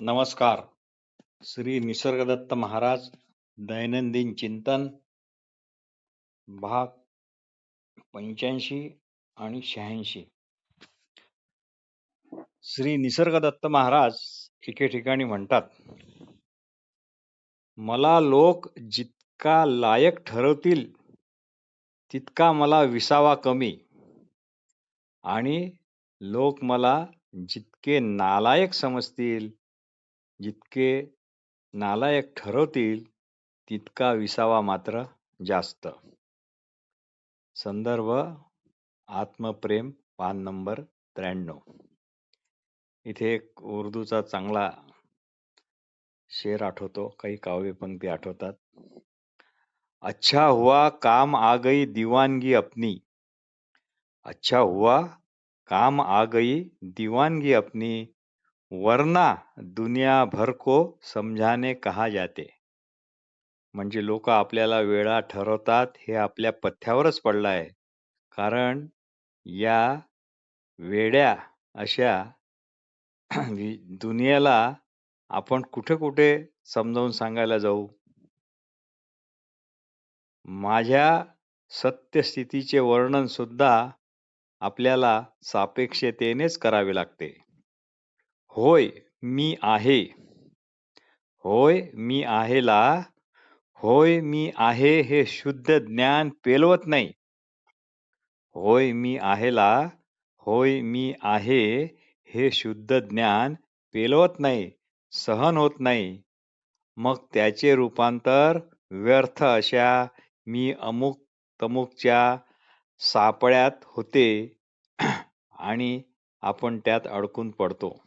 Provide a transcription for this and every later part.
नमस्कार. श्री निसर्गदत्त महाराज दैनंदिन चिंतन भाग पंच्याऐंशी आणि शहाऐंशी. श्री निसर्गदत्त महाराज एके ठिकाणी म्हणतात मला लोक जितका लायक ठरवतील तितका मला विसावा कमी. आणि लोक मला जितके नालायक समजतील जितके नालायक ठरवतील तितका विसावा मात्र जास्त. संदर्भ आत्मप्रेम पान नंबर त्र्याण्णव. इथे एक उर्दूचा चांगला शेर आठवतो काही काव्यपंक्ती आठवतात. अच्छा हुआ काम आ गई दीवानगी अपनी. अच्छा हुआ काम आ गई दीवानगी अपनी. वरना दुनिया भर को समझाने कहा जाते. म्हणजे लोक आपल्याला वेळा ठरवतात हे आपल्या पथ्यावरच पडलं आहे. कारण या वेड्या अशा दुनियेला आपण कुठे कुठे समजावून सांगायला जाऊ? माझ्या सत्यस्थितीचे वर्णन सुद्धा आपल्याला सापेक्षतेनेच करावे लागते. होय मी आहे. होय मी आहेला. होय मी आहे हे शुद्ध ज्ञान पेलवत नाही. होय मी आहेला. होय मी आहे हे शुद्ध ज्ञान पेलवत नाही सहन होत नाही. मग त्याचे रूपांतर व्यर्थ अशा मी अमुक तमुकच्या सापळ्यात होते. आणि आपण त्यात अडकून पडतो.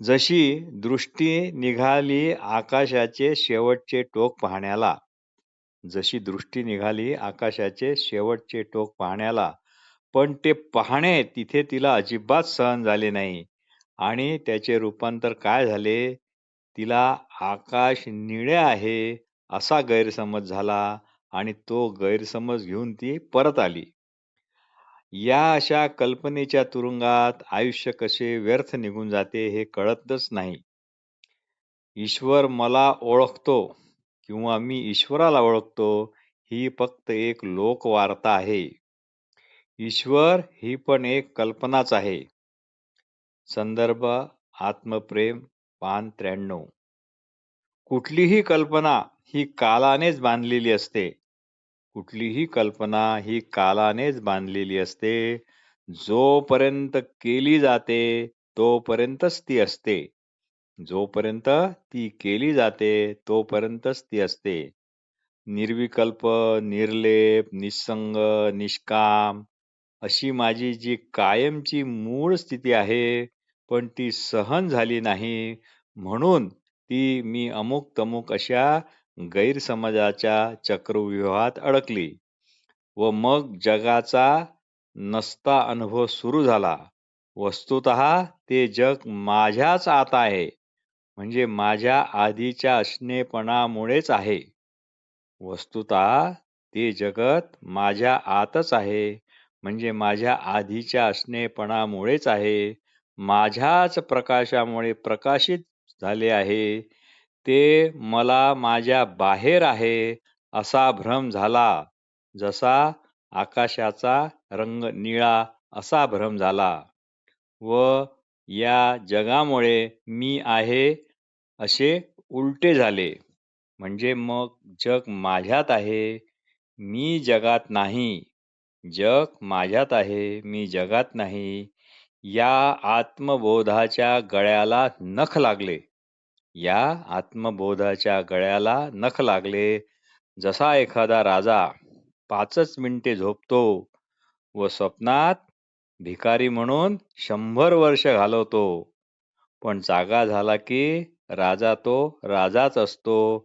जशी दृष्टी निघाली आकाशाचे शेवटचे टोक पाहण्याला जशी दृष्टी निघाली आकाशाचे शेवटचे टोक पाहण्याला पण ते पाहणे तिथे तिला अजिबात सहन झाले नाही. आणि त्याचे रूपांतर काय झाले? तिला आकाश निळे आहे असा गैरसमज झाला आणि तो गैरसमज घेऊन ती परत आली. या अशा कल्पनेच्या तुरुंगात आयुष्य कसे व्यर्थ निघून जाते हे कळतच नाही. ईश्वर मला ओळखतो किंवा मी ईश्वराला ओळखतो ही फक्त एक लोकवार्ता आहे. ईश्वर ही पण एक कल्पनाच आहे. संदर्भ आत्मप्रेम पान त्र्याण्णव. कुठलीही कल्पना ही कालानेच बांधलेली असते. कुठलीही कल्पना ही कालानेच बांधलेली असते. जोपर्यंत केली जाते तोपर्यंतच ती असते. जोपर्यंत ती केली जाते तोपर्यंतच ती असते. निर्विकल्प निर्लेप निसंग निष्काम अशी माझी जी कायमची मूळ स्थिती आहे पण ती सहन झाली नाही. म्हणून ती मी अमुक तमुक अशा गैरसमजाच्या चक्रव्यूहात अडकली व मग जगाचा नसता अनुभव सुरू झाला. वस्तुत ते जग माझ्याच आत आहे म्हणजे माझ्या आधीच्या असणेपणामुळेच आहे. वस्तुत ते जगत माझ्या आतच आहे म्हणजे माझ्या आधीच्या असणेपणामुळेच आहे. माझ्याच प्रकाशामुळे प्रकाशित झाले आहे. ते मला माझ्या बाहेर आहे असा भ्रम झाला. जसा आकाशाचा रंग निळा असा भ्रम झाला. व या जगामुळे मी आहे असे उलटे झाले. म्हणजे मग जग माझ्यात आहे मी जगात नाही. जग माझ्यात आहे मी जगात नाही. या आत्मबोधाच्या गळ्याला नख लागले. या आत्मबोधाच्या गळ्याला नख लागले. जसा एखादा राजा पाचच मिनिटे झोपतो व स्वप्नात भिकारी म्हणून शंभर वर्ष घालवतो. पण जागा झाला की राजा तो राजाच असतो.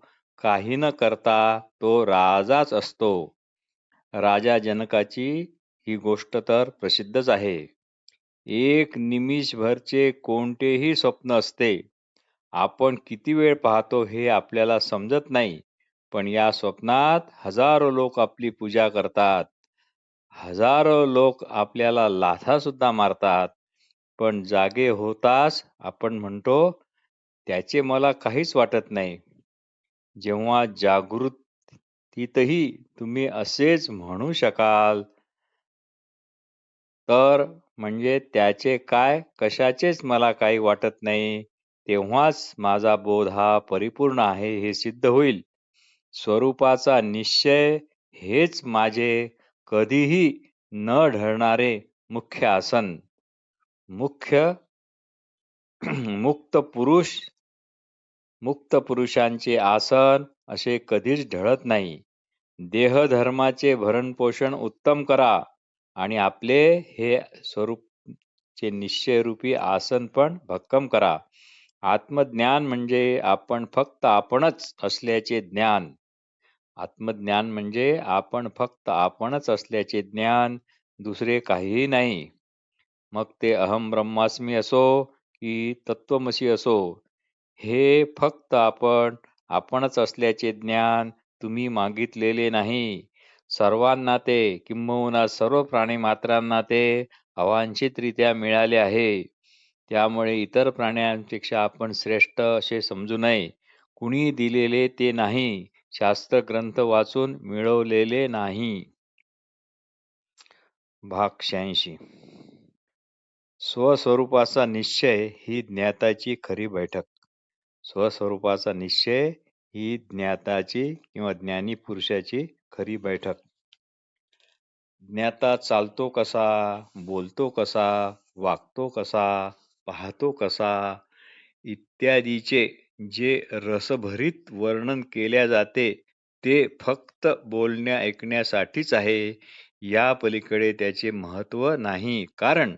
काही न करता तो राजाच असतो. राजा जनकाची ही गोष्ट तर प्रसिद्धच आहे. एक निमिषभरचे कोणतेही स्वप्न असते. आपण किती वेळ पाहतो हे आपल्याला समजत नाही पण या स्वप्नात हजारो लोक आपली पूजा करतात. हजारो लोक आपल्याला लाथा सुद्धा मारतात. पण जागे होताच आपण म्हणतो त्याचे मला काहीच वाटत नाही. जेव्हा जागृतीतही तुम्ही असेच म्हणू शकाल तर म्हणजे त्याचे काय कशाचेच मला काही वाटत नाही. तेव्हाच माझा बोध हा परिपूर्ण आहे हे सिद्ध होईल. स्वरूपाचा निश्चय हेच माझे कधीही न ढळणारे मुख्य आसन. मुख्य मुक्त पुरुष मुक्त पुरुषांचे आसन असे कधीच ढळत नाही. देहधर्माचे भरणपोषण उत्तम करा आणि आपले हे स्वरूपचे निश्चयरूपी आसन पण भक्कम करा. आत्मज्ञान म्हणजे आपण फक्त आपणच असल्याचे ज्ञान. आत्मज्ञान म्हणजे आपण फक्त आपणच असल्याचे ज्ञान दुसरे काहीही नाही. मग ते अहम ब्रह्मास्मी असो की तत्वमसी असो हे फक्त आपण आपणच असल्याचे ज्ञान तुम्ही मागितलेले नाही. सर्वांना ते किंबहुना सर्व प्राणी मात्रांना ते अवांछितरित्या मिळाले आहे. त्यामुळे इतर प्राण्यांपेक्षा आपण श्रेष्ठ असे समजू नये. कुणी दिलेले ते नाही. शास्त्र ग्रंथ वाचून मिळवलेले नाही. भाग शहाऐंशी. स्वस्वरूपाचा निश्चय ही ज्ञाताची खरी बैठक. स्वस्वरूपाचा निश्चय ही ज्ञाताची किंवा ज्ञानी पुरुषाची खरी बैठक. ज्ञाता चालतो कसा बोलतो कसा वागतो कसा पाहतो कसा इत्यादीचे जे रसभरीत वर्णन केल्या जाते ते फक्त बोलण्या ऐकण्यासाठीच आहे. या पलीकडे त्याचे महत्त्व नाही. कारण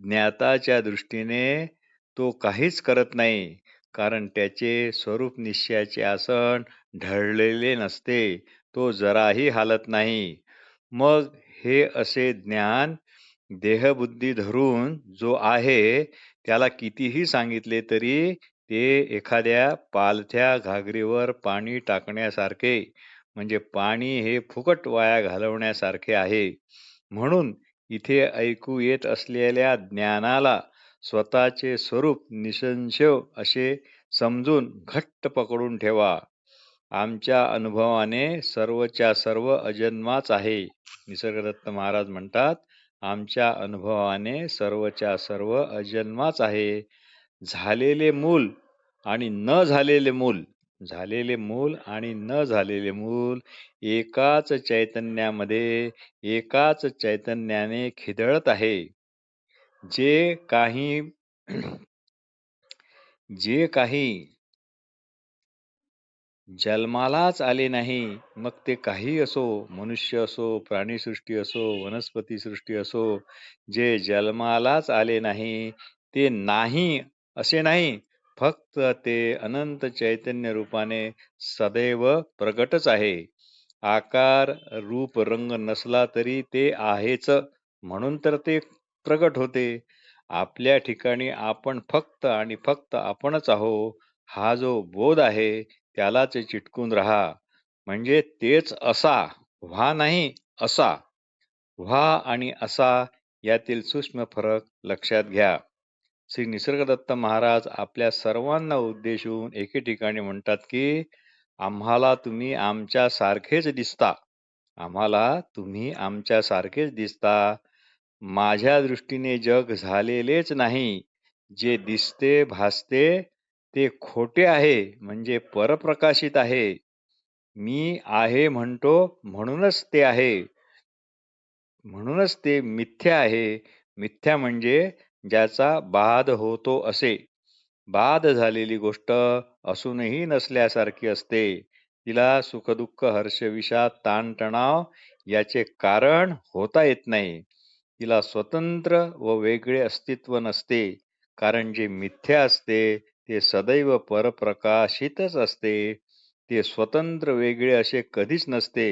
ज्ञाताच्या दृष्टीने तो काहीच करत नाही. कारण त्याचे स्वरूप निश्चयाचे आसन ढळलेले नसते. तो जराही हालत नाही. मग हे असे ज्ञान देहबुद्धी धरून जो आहे त्याला कितीही सांगितले तरी ते एखाद्या पालथ्या घागरीवर पाणी टाकण्यासारखे म्हणजे पाणी हे फुकट वाया घालवण्यासारखे आहे. म्हणून इथे ऐकू येत असलेल्या ज्ञानाला स्वतःचे स्वरूप निसंशय असे समजून घट्ट पकडून ठेवा. आमच्या अनुभवाने सर्वच्या सर्व अजन्माच आहे निसर्गदत्त महाराज म्हणतात. आमच्या अनुभवाने सर्वच्या सर्व अजन्माच आहे. झालेले मूल आणि न झालेले मूल झालेले मूल आणि न झालेले मूल एकाच चैतन्यामध्ये एकाच चैतन्याने खिदळत आहे. जे काही जे काही जन्मालाच आले नाही मग ते काही असो मनुष्य असो प्राणीसृष्टी असो वनस्पती सृष्टी असो जे जन्मालाच आले नाही ते नाही असे नाही. फक्त ते अनंत चैतन्य रूपाने सदैव प्रगटच आहे. आकार रूप रंग नसला तरी ते आहेच म्हणून तर ते प्रगट होते. आपल्या ठिकाणी आपण फक्त आणि फक्त आपणच आहो हा जो बोध आहे त्यालाच चिटकून राहा. म्हणजे तेच असा व्हा नाही असा. व्हा आणि असा यातील सूक्ष्म फरक लक्षात घ्या. श्री निसर्गदत्त महाराज आपल्या सर्वांना उद्देशून एके ठिकाणी म्हणतात की आम्हाला तुम्ही आमच्या सारखेच दिसता. आम्हाला तुम्ही आमच्या सारखेच दिसता. माझ्या दृष्टीने जग झालेलेच नाही. जे दिसते भासते ते खोटे आहे म्हणजे परप्रकाशित आहे. मी आहे म्हणतो म्हणूनच ते आहे. म्हणूनच ते मिथ्या आहे. मिथ्या म्हणजे ज्याचा बाध होतो असे. बाध झालेली गोष्ट असूनही नसल्यासारखी असते. तिला सुखदुःख हर्षविषा ताणतणाव याचे कारण होता येत नाही. तिला स्वतंत्र व वेगळे अस्तित्व नसते. कारण जे मिथ्या असते ते सदैव परप्रकाशितच असते. ते स्वतंत्र वेगळे असे कधीच नसते.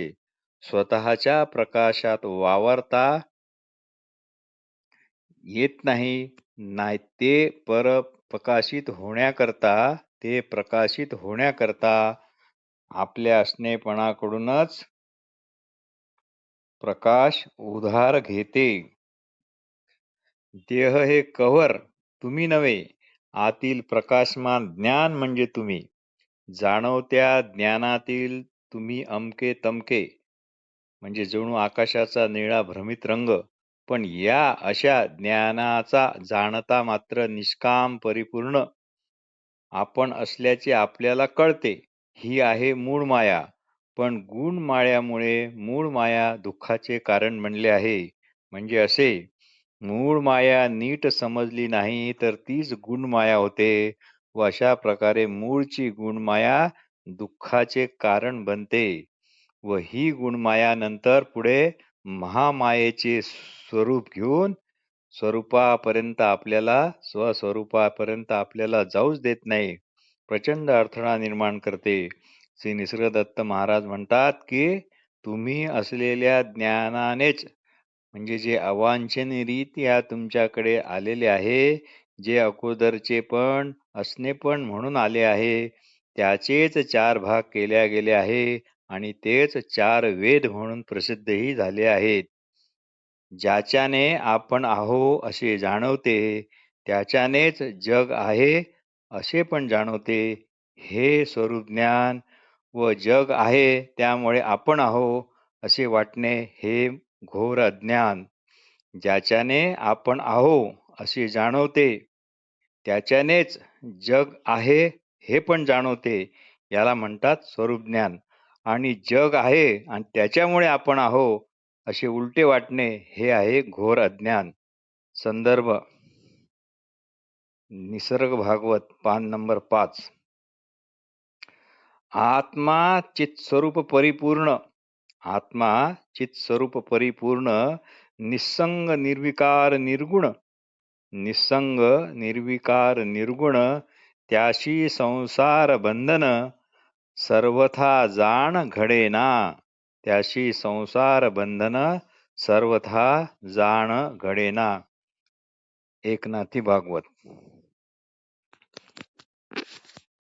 स्वतःच्या प्रकाशात वावरता येत नाही. नाही ते परप्रकाशित होण्याकरता ते प्रकाशित होण्याकरता आपल्या असणेपणाकडूनच प्रकाश उधार घेते. देह हे कव्हर तुम्ही नव्हे. आतील प्रकाशमान ज्ञान म्हणजे तुम्ही. जाणवत्या ज्ञानातील तुम्ही अमके तमके. म्हणजे जणू आकाशाचा निळा भ्रमित रंग. पण या अशा ज्ञानाचा जाणता मात्र निष्काम परिपूर्ण. आपण असल्याचे आपल्याला कळते. ही आहे मूळ माया. पण गुण मायामुळे मूळ माया दुःखाचे कारण बनले आहे. म्हणजे असे मूळ माया नीट समजली नाही तर तीच गुणमाया होते. व अशा प्रकारे मूळची गुणमाया दुःखाचे कारण बनते. व ही गुणमाया नंतर पुढे महामायेचे स्वरूप घेऊन स्वरूपापर्यंत आपल्याला स्वस्वरूपापर्यंत आपल्याला जाऊच देत नाही. प्रचंड अडथळा निर्माण करते. श्री निसर्गदत्त महाराज म्हणतात की तुम्ही असलेल्या ज्ञानानेच म्हणजे जे अवांछनीय तुमच्याकडे आलेले आहे जे अगोदरचे पण असणे पण म्हणून आले आहे त्याचेच चार भाग केल्या गेले आहे आणि तेच चार वेद म्हणून प्रसिद्धही झाले आहेत. ज्याच्याने आपण आहो असे जाणवते त्याच्यानेच जग आहे असे पण जाणवते. हे स्वरूप ज्ञान व जग आहे त्यामुळे आपण आहो असे वाटणे हे घोर अज्ञान ज्याच्याने आपण आहो असे जाणवते त्याच्यानेच जग आहे हे पण जाणवते याला म्हणतात स्वरूप ज्ञान आणि जग आहे आणि त्याच्यामुळे आपण आहो असे उलटे वाटणे हे आहे घोर अज्ञान. संदर्भ. निसर्ग भागवत पान नंबर पाच. आत्मा चित्स्वरूप परिपूर्ण. आत्मा चित्स्वरूप परिपूर्ण निसंग निर्विकार निर्गुण. निसंग निर्विकार निर्गुण त्याशी संसार बंधन सर्वथा जाण घडेना. त्याशी संसार बंधन सर्वथा जाण घडेना. एकनाथी भागवत.